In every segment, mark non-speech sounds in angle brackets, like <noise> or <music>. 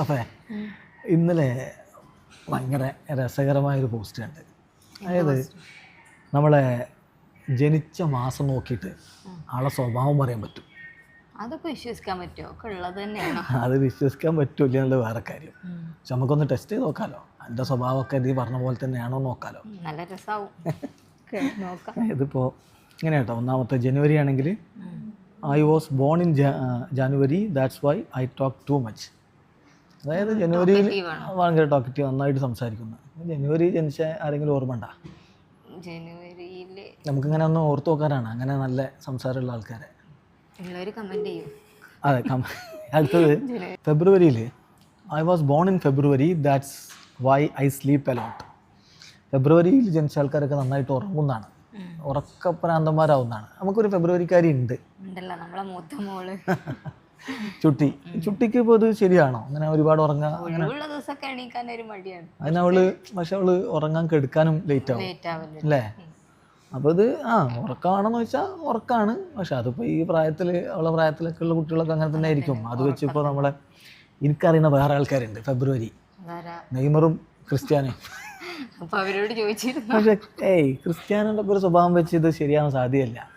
സഫേ ഇന്നലെ ഭയങ്കര രസകരമായൊരു പോസ്റ്റ് ഉണ്ട് അതായത് നമ്മളെ ജനിച്ച മാസം നോക്കിയിട്ട് ആളെ സ്വഭാവം പറയാൻ പറ്റും. അതൊക്കെ വിശ്വസിക്കാൻ പറ്റുമോ ഒക്കെ ഉള്ളത് തന്നെയാണോ? <laughs> അത് വിശ്വസിക്കാൻ പറ്റൂല എന്നുള്ളത് വേറെ കാര്യം. പക്ഷെ നമുക്കൊന്ന് ടെസ്റ്റ് ചെയ്ത് നോക്കാലോ. എന്റെ സ്വഭാവമൊക്കെ നീ പറഞ്ഞ പോലെ തന്നെയാണോ നോക്കാലോ. നല്ല രസമാവും <laughs> ഇതിപ്പോൾ ഇങ്ങനെ കേട്ടോ. ഒന്നാമത്തെ ജനുവരി ആണെങ്കിൽ I was born in January that's why I talk too much അതായത് ജനുവരിയിൽ? ഭയങ്കര ടോക്കറ്റീവ് നന്നായിട്ട് സംസാരിക്കുന്നു. ജനുവരി ജനിച്ച ആരെങ്കിലും ഓർമ്മ ഉണ്ടാ? ജനുവരിയിൽ നമുക്കിങ്ങനെ ഒന്ന് ഓർത്ത് നോക്കാനാണ്. അങ്ങനെ നല്ല സംസാരമുള്ള ആൾക്കാരെ. അതെ അടുത്തത് ഫെബ്രുവരിയിൽ I was born in February that's why I sleep a lot ഫെബ്രുവരിയിൽ ജനിച്ച ആൾക്കാരൊക്കെ നന്നായിട്ട് ഉറങ്ങുന്നതാണ്. ഉറക്കപ്രാന്തന്മാരാവുന്നതാണ്. നമുക്കൊരു ഫെബ്രുവരിക്കാരി ഉണ്ട്. നമ്മളെ മൂത്ത മോൾ. <laughs> ചുട്ടി. ചുട്ടിക്ക് ഇപ്പോൾ ഇത് ശരിയാണോ? അങ്ങനെ ഒരുപാട് ഉറങ്ങാൻ അങ്ങനെ അതിനവൾ പക്ഷെ അവൾ ഉറങ്ങാൻ കെടുക്കാനും ലേറ്റ് ആവും. അല്ലേ? അപ്പോൾ ഇത് ആ ഉറക്കമാണെന്ന് വെച്ചാൽ ഉറക്കാണ്. പക്ഷെ അതിപ്പോ ഈ പ്രായത്തിൽ അവളെ പ്രായത്തിലൊക്കെ ഉള്ള കുട്ടികളൊക്കെ അങ്ങനെ തന്നെ ആയിരിക്കും. അത് വെച്ച് ഇപ്പോൾ നമ്മളെ എനിക്കറിയുന്ന വേറെ ആൾക്കാരുണ്ട് ഫെബ്രുവരി. നെയ്മറും ക്രിസ്ത്യാനും അവരോട് ചോദിച്ചിരുന്നു. പക്ഷെ ഏയ് ക്രിസ്ത്യാനോടൊക്കെ ഒരു സ്വഭാവം വെച്ച് ഇത് ശരിയാവാൻ സാധ്യമല്ല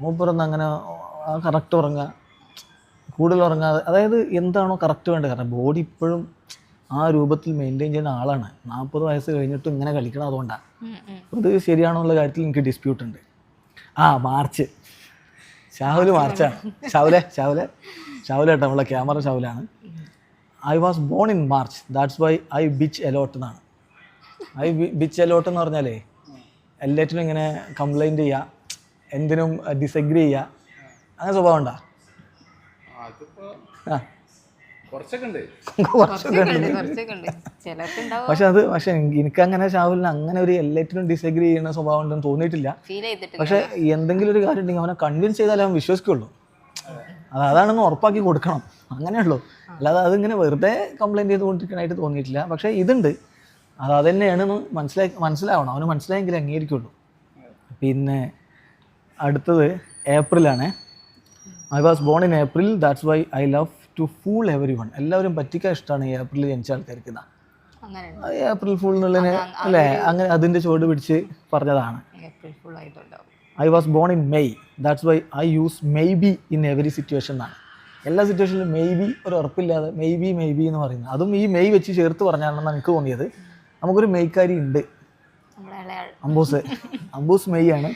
മൂപ്പറൊന്നും അങ്ങനെ കറക്റ്റ് ഉറങ്ങുക കൂടുതൽ ഉറങ്ങാതെ അതായത് എന്താണോ കറക്റ്റ് വേണ്ടത്. കാരണം ബോഡി ഇപ്പോഴും ആ രൂപത്തിൽ മെയിന്റെയിൻ ചെയ്യുന്ന ആളാണ്. നാൽപ്പത് വയസ്സ് കഴിഞ്ഞിട്ടും ഇങ്ങനെ കളിക്കണം അതുകൊണ്ടാണ് അത്. ശരിയാണോ എന്നുള്ള കാര്യത്തിൽ എനിക്ക് ഡിസ്പ്യൂട്ട് ഉണ്ട്. ആ മാർച്ച്. ഷാഹുൽ മാർച്ചാണ് ഷാവുലെ ഷാവുലെ ഷാവുലെ കേട്ടോ നമ്മളെ camera ഷാവുലാണ് I was born in March that's why I bitch a lot എന്നാണ്. ഐ ബിച്ച് അലോട്ട് എന്ന് പറഞ്ഞാലേ എല്ലാറ്റിനും ഇങ്ങനെ കംപ്ലൈന്റ് ചെയ്യുക എന്തിനും ഡിസഗ്രി ചെയ്യുക അങ്ങനെ സ്വഭാവം ഉണ്ടോ. <laughs> പക്ഷെ അത് പക്ഷെ എനിക്ക് അങ്ങനെ ഷാഹുലിന് അങ്ങനെ ഒരു എല്ലാറ്റിനും ഡിസഗ്രി ചെയ്യുന്ന സ്വഭാവം ഉണ്ടെന്ന് തോന്നിയിട്ടില്ല. പക്ഷെ എന്തെങ്കിലും ഒരു കാര്യം ഉണ്ടെങ്കിൽ അവനെ കൺവിൻസ് ചെയ്താലേ അവൻ വിശ്വസിക്കുള്ളൂ. അത് അതാണെന്ന് ഉറപ്പാക്കി കൊടുക്കണം. അങ്ങനെയുള്ളൂ. അല്ലാതെ അതിങ്ങനെ വെറുതെ കംപ്ലൈന്റ് ചെയ്തുകൊണ്ടിരിക്കണായിട്ട് തോന്നിയിട്ടില്ല. പക്ഷേ ഇതുണ്ട്. അത് അതന്നെയാണെന്ന് മനസ്സിലാക്കി മനസ്സിലാവണം. അവന് മനസ്സിലായെങ്കിൽ അംഗീകരിക്കുള്ളൂ. പിന്നെ അടുത്തത് ഏപ്രിലാണ്. I was born in April that's why I love to fool everyone എല്ലാവരും പറ്റിക്കാൻ ഇഷ്ടമാണ് ഈ ഏപ്രിൽ ജനിച്ച ആൾക്കാർക്ക് ഏപ്രിൽ ഫുൾ എന്നുള്ളതിന് അല്ലേ? അങ്ങനെ അതിന്റെ ചുവട് പിടിച്ച് പറഞ്ഞതാണ്. I was born in May that's why I use maybe in every situation എന്നാണ്. എല്ലാ സിറ്റുവേഷനിലും മെയ് ബി ഒരു ഉറപ്പില്ലാതെ മെയ് ബി മെയ് ബി എന്ന് പറയുന്നത്. അതും ഈ മെയ് വെച്ച് ചേർത്ത് പറഞ്ഞാണെന്നാണ് എനിക്ക് തോന്നിയത്. നമുക്കൊരു മെയ്ക്കാരി ഉണ്ട്. അംബൂസ് അംബൂസ് മെയ് ആണ്.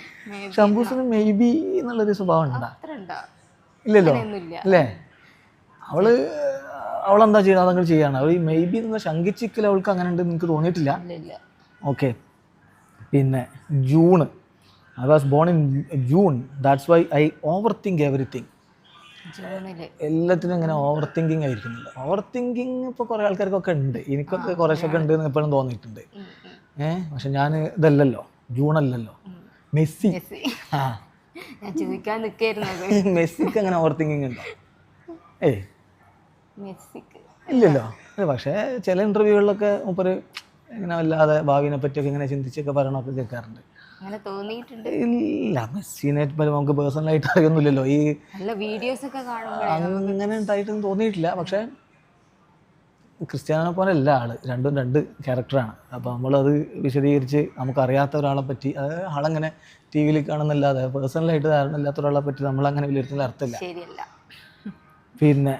പക്ഷെ അമ്പൂസിന് മെയ് ബി എന്നുള്ളൊരു സ്വഭാവം ഉണ്ടോ? ഇല്ലല്ലോ. അല്ലേ? അവൾ അവളെന്താ ചെയ്യുന്നത്? അതങ്ങനെ ചെയ്യാണ്. അവൾ മേ ബി എന്നുള്ള ശങ്കിച്ചിക്കൽ അവൾക്ക് അങ്ങനെ ഉണ്ട് നിങ്ങൾക്ക് തോന്നിയിട്ടില്ല. ഓക്കെ പിന്നെ June I was born in June that's why I overthink everything ജൂണിൽ എല്ലാത്തിനും ഇങ്ങനെ ഓവർ തിങ്കിങ് ആയിരിക്കുന്നില്ല ഓവർ തിങ്കിങ് ഇപ്പോൾ കുറേ ആൾക്കാർക്കൊക്കെ ഉണ്ട്. എനിക്കൊക്കെ കുറേശ്ശൊക്കെ ഉണ്ട് എന്ന് എപ്പോഴും തോന്നിയിട്ടുണ്ട്. ഏഹ് പക്ഷെ ഞാൻ ഇതല്ലല്ലോ. ജൂൺ അല്ലല്ലോ. മെസ്സി. മെസ്സി. ആ. ഞാൻ ചോദിക്കാൻ നിൽക്കായിരുന്നത്. <laughs> മെസ്സിക്ക് അങ്ങനെ ഓവർ തിങ്കിങ് ഉണ്ടോ? ഏ മെസ്സിക്ക്. ഇല്ലല്ലോ. പക്ഷേ ചില ഇന്റർവ്യൂകളിലൊക്കെ മൂപ്പര് ഇങ്ങനെ വല്ലാതെ ഭാവിനെ പറ്റിയൊക്കെ ഇങ്ങനെ ചിന്തിച്ചൊക്കെ പറയണമൊക്കെ കേൾക്കാറുണ്ട്. അങ്ങനെ തോന്നിയിട്ടുണ്ട്. ഇല്ല മെസ്സിനെ നമുക്ക് പേഴ്സണലായിട്ട് അറിയൊന്നുമില്ലല്ലോ. ഈ വീഡിയോസ് ഒക്കെ അങ്ങനെ ഉണ്ടായിട്ടൊന്നും തോന്നിയിട്ടില്ല. പക്ഷേ ക്രിസ്ത്യാനോ പോലെ അല്ല ആൾ. രണ്ടും രണ്ട് ക്യാരക്ടറാണ് അപ്പോൾ നമ്മളത് വിശദീകരിച്ച് നമുക്കറിയാത്ത ഒരാളെ പറ്റി അത് ആളങ്ങനെ ടി വിയിൽ കാണുന്നില്ലാതെ പേഴ്സണലായിട്ട് ധാരണ ഇല്ലാത്ത ഒരാളെ പറ്റി നമ്മളങ്ങനെ വിലയിരുത്തുന്ന അർത്ഥമില്ല. പിന്നെ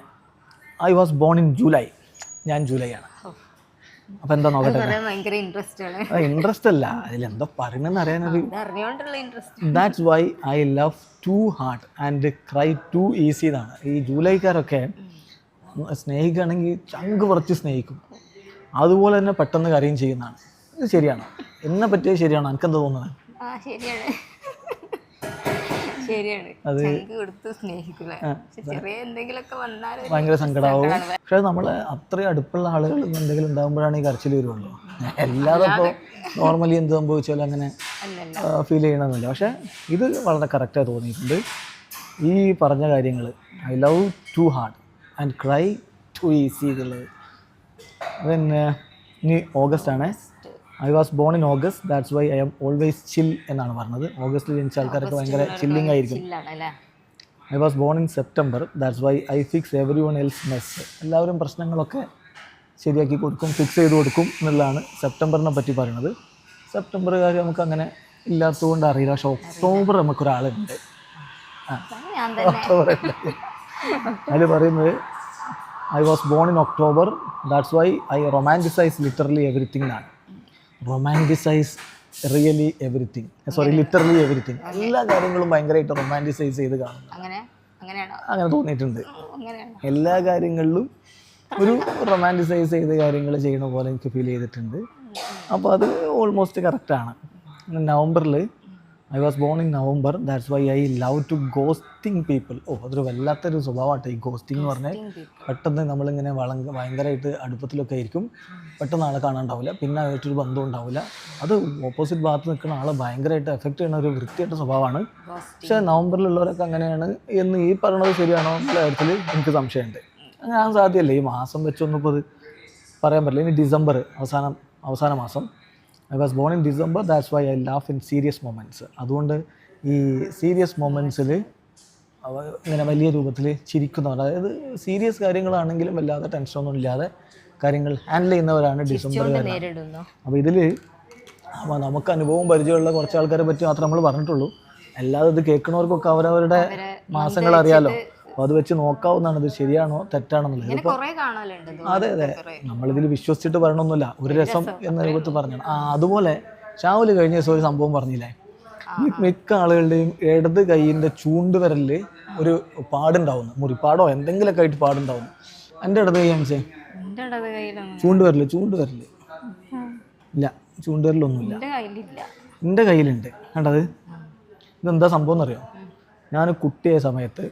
I was born in July ഞാൻ ജൂലൈ ആണ്. അപ്പോൾ എന്താ നോക്കട്ടെ? ഇൻട്രസ്റ്റ് അല്ല. അതിലെന്തോ പറയണമെന്ന് അറിയാനൊരു that's why I love too hard and cry too easy എന്നാണ്. ഈ ജൂലൈക്കാരൊക്കെ സ്നേഹിക്കുകയാണെങ്കിൽ ചങ്ക് പറിച്ച് സ്നേഹിക്കും. അതുപോലെ തന്നെ പെട്ടെന്ന് കരയും ചെയ്യുന്നതാണ്. ഇത് ശരിയാണോ. എന്നെ പറ്റിയത് ശരിയാണോ? എനിക്കെന്താ തോന്നുന്നത്? ഭയങ്കര സങ്കടമാവും പക്ഷെ നമ്മൾ അത്രയും അടുപ്പുള്ള ആളുകൾ എന്തെങ്കിലും ഉണ്ടാകുമ്പോഴാണ് ഈ കരച്ചിൽ വരുള്ളൂ. അല്ലാതെ ഇപ്പോൾ നോർമലി എന്ത് സംഭവിച്ചാലും അങ്ങനെ ഫീൽ ചെയ്യണമെന്നില്ല പക്ഷെ ഇത് വളരെ കറക്റ്റായി തോന്നിയിട്ടുണ്ട്. ഈ പറഞ്ഞ കാര്യങ്ങൾ I love too hard and cry too easy എന്നുള്ളത് പിന്നെ ഇനി ഓഗസ്റ്റ് ആണ്. I was born in August. That's why I'm always chill എന്നാണ് പറഞ്ഞത്. ഓഗസ്റ്റിൽ ജനിച്ച ആൾക്കാരൊക്കെ ഭയങ്കര ചില്ലിങ് ആയിരിക്കും. I was born in September that's why I fix everyone else mess എല്ലാവരും പ്രശ്നങ്ങളൊക്കെ ശരിയാക്കി കൊടുക്കും ഫിക്സ് ചെയ്ത് കൊടുക്കും എന്നുള്ളതാണ് സെപ്റ്റംബറിനെ പറ്റി പറയുന്നത്. സെപ്റ്റംബർ കാര്യം നമുക്ക് അങ്ങനെ ഇല്ലാത്തതുകൊണ്ട് അറിയില്ല. പക്ഷെ ഒക്ടോബർ നമുക്കൊരാളുണ്ട്. ആ ഒക്ടോബർ അതിൽ പറയുന്നത് I was born in October that's why I romanticise literally everything ആണ് romanticise really everything sorry literally everything എല്ലാ കാര്യങ്ങളും ഭയങ്കരമായിട്ട് റൊമാന്റിസൈസ് ചെയ്ത് കാണുന്നു. അങ്ങനെ. തോന്നിയിട്ടുണ്ട്. എല്ലാ കാര്യങ്ങളിലും ഒരു റൊമാന്റിസൈസ് ചെയ്ത കാര്യങ്ങൾ ചെയ്യണ പോലെ എനിക്ക് ഫീൽ ചെയ്തിട്ടുണ്ട്. അപ്പോൾ അത് ഓൾമോസ്റ്റ് കറക്റ്റാണ് നവംബറിൽ I was born in November that's why I love to ghosting people ഓ അതൊരു വല്ലാത്തൊരു സ്വഭാവമാട്ടെ ഈ ഗോസ്റ്റിംഗ് എന്ന് പറഞ്ഞാൽ. പെട്ടെന്ന് നമ്മളിങ്ങനെ വള ഭയങ്കരമായിട്ട് അടുപ്പത്തിലൊക്കെ ആയിരിക്കും. പെട്ടെന്ന് ആളെ കാണാണ്ടാവില്ല. പിന്നെ ആയിട്ടൊരു ബന്ധം ഉണ്ടാവില്ല അത് ഓപ്പോസിറ്റ് ഭാഗത്ത് നിൽക്കുന്ന ആളെ ഭയങ്കരമായിട്ട് എഫക്റ്റ് ചെയ്യുന്ന ഒരു വൃത്തിയായിട്ട് സ്വഭാവമാണ്. പക്ഷേ നവംബറിലുള്ളവരൊക്കെ അങ്ങനെയാണ്. എന്ന് ഈ പറയണത് ശരിയാണോ എന്നുള്ള കാര്യത്തിൽ എനിക്ക് സംശയമുണ്ട്. അങ്ങനെ സാധ്യമല്ല ഈ മാസം വെച്ചൊന്നും ഇപ്പോൾ അത് പറയാൻ പറ്റില്ല. ഇനി ഡിസംബർ അവസാനം അവസാന മാസം. I was born in December that's why I laugh in serious moments അതുകൊണ്ട് ഈ സീരിയസ് മൊമെന്റ്സിൽ ഇങ്ങനെ വലിയ രൂപത്തിൽ ചിരിക്കുന്നവർ അതായത് സീരിയസ് കാര്യങ്ങളാണെങ്കിലും വല്ലാതെ ടെൻഷനൊന്നും ഇല്ലാതെ കാര്യങ്ങൾ ഹാൻഡിൽ ചെയ്യുന്നവരാണ് ഡിസംബർ അപ്പോൾ ഇതിൽ നമുക്ക് അനുഭവവും പരിചയമുള്ള കുറച്ച് ആൾക്കാരെ പറ്റി മാത്രമേ നമ്മൾ പറഞ്ഞിട്ടുള്ളൂ. അല്ലാതെ ഇത് കേൾക്കുന്നവർക്കൊക്കെ അവരവരുടെ മാസങ്ങൾ അറിയാലോ. അപ്പോൾ അത് വെച്ച് നോക്കാവുന്നതാണ്. ഇത് ശരിയാണോ തെറ്റാണെന്നുള്ളത് ഇങ്ങനെ കൊറേ കാണലുണ്ട് ഇത്. അതെ അതെ. നമ്മളിതിൽ വിശ്വസിച്ചിട്ട് പറയണമെന്നില്ല ഒരു രസം എന്ന രൂപത്തിൽ പറഞ്ഞു ആ അതുപോലെ ഷാവുൽ കഴിഞ്ഞ ദിവസം ഒരു സംഭവം പറഞ്ഞില്ലേ? മിക്ക ആളുകളുടെയും ഇടത് കൈയിന്റെ ചൂണ്ടുവിരലിൽ ഒരു പാടുണ്ടാവുന്നു. മുറിപ്പാടോ എന്തെങ്കിലുമൊക്കെ ആയിട്ട് പാടുണ്ടാവുന്നു. എന്റെ ഇടത് കൈ കാണിച്ചേ? ചൂണ്ട് വരൽ ചൂണ്ട് വരൽ ഇല്ല ഇല്ല ചൂണ്ടുവിരലൊന്നുമില്ല. എന്റെ എന്റെ കയ്യിലുണ്ട്. കണ്ടത്? ഇതെന്താ സംഭവം എന്നറിയോ? ഞാൻ കുട്ടിയായ സമയത്ത്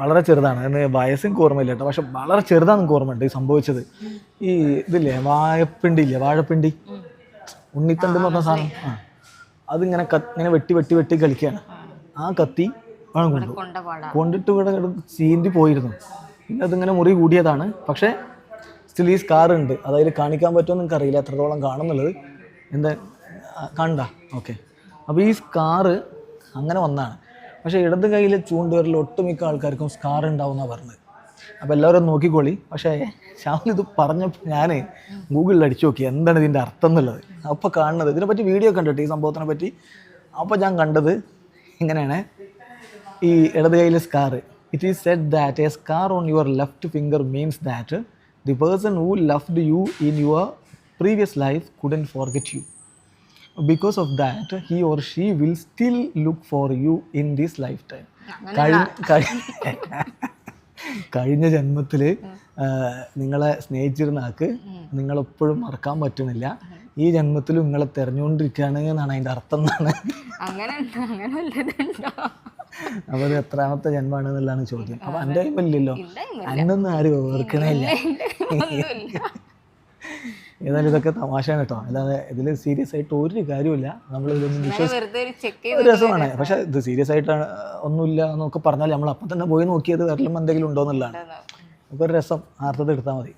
വളരെ ചെറുതാണ്. അതിന് വയസ്സും ഓർമ്മയില്ല കേട്ടോ. പക്ഷെ വളരെ ചെറുതാണ് എനിക്ക് ഓർമ്മയുണ്ട് ഈ സംഭവിച്ചത്. ഈ ഇതില്ലേ വാഴപ്പിണ്ടി ഇല്ലേ വാഴപ്പിണ്ടി? ഉണ്ണിത്തണ്ട് എന്ന് പറഞ്ഞ സാധനം. ആ അതിങ്ങനെ കത്ത് ഇങ്ങനെ വെട്ടി വെട്ടി വെട്ടി കളിക്കുകയാണ്. ആ കത്തി പഴം കൊണ്ടു കൊണ്ടിട്ട് ഇവിടെ ചീന്തി പോയിരുന്നു. പിന്നെ അതിങ്ങനെ മുറി കൂടിയതാണ്. പക്ഷേ സ്റ്റിൽ ഈ സ്കാർ ഉണ്ട്. അതായത് കാണിക്കാൻ പറ്റുമോ നിങ്ങൾക്ക് അറിയില്ല. എത്രത്തോളം കാണുന്നുള്ളത് എന്താ കണ്ട. ഓക്കെ അപ്പോൾ ഈ സ്കാറ് അങ്ങനെ വന്നാണ് പക്ഷേ ഇടത് കയ്യിൽ ചൂണ്ടുവരിൽ ഒട്ടുമിക്ക ആൾക്കാർക്കും സ്കാർ ഉണ്ടാവുമെന്നാണ് പറഞ്ഞത്. അപ്പോൾ എല്ലാവരും നോക്കിക്കോളി. പക്ഷേ ഷാമിൽ ഇത് പറഞ്ഞപ്പോൾ ഞാൻ ഗൂഗിളിൽ അടിച്ചു നോക്കി എന്താണ് ഇതിന്റെ അർത്ഥം എന്നുള്ളത്. അപ്പോൾ കാണുന്നത് ഇതിനെപ്പറ്റി വീഡിയോ കണ്ടിട്ട് ഈ സംഭവത്തിനെ പറ്റി. അപ്പോൾ ഞാൻ കണ്ടത് ഇങ്ങനെയാണ്. ഈ ഇടത് കൈയിലെ scar it is said that a scar on your left finger means that the person who loved you in your previous life couldn't forget you because of that he or she will still look for you in this lifetime കഴിഞ്ഞ ജന്മത്തിൽ നിങ്ങളെ സ്നേഹിച്ചിരുന്ന ആൾക്ക് നിങ്ങളെപ്പോഴും മറക്കാൻ പറ്റുന്നില്ല. ഈ ജന്മത്തിൽ നിങ്ങളെ തെരഞ്ഞുകൊണ്ടിരിക്കുകയാണ് എന്നാണ് അതിന്റെ അർത്ഥം എന്നാണ്. അങ്ങനെ അപ്പോൾ അത് എത്രാമത്തെ ജന്മമാണ് എന്നുള്ളതാണ് ചോദ്യം. അപ്പം എന്റെ ഇല്ലല്ലോ ഇല്ല ഇല്ല. അന്നൊന്നും ആരും ഓർക്കണേ ഇല്ല. ഏതായാലും ഇതൊക്കെ തമാശയാണ് കേട്ടോ. അല്ലാതെ ഇതിൽ സീരിയസ് ആയിട്ട് ഒരു കാര്യമില്ല നമ്മൾ ഇതൊന്നും ഒരു രസമാണ്. പക്ഷെ ഇത് സീരിയസ് ആയിട്ടാണ് ഒന്നുമില്ല എന്നൊക്കെ പറഞ്ഞാൽ നമ്മൾ അപ്പം തന്നെ പോയി നോക്കിയത് വരലും എന്തെങ്കിലും ഉണ്ടോ എന്നുള്ളതാണ്. നമുക്കൊരു രസം. ആർത്തത് എടുത്താൽ മതി.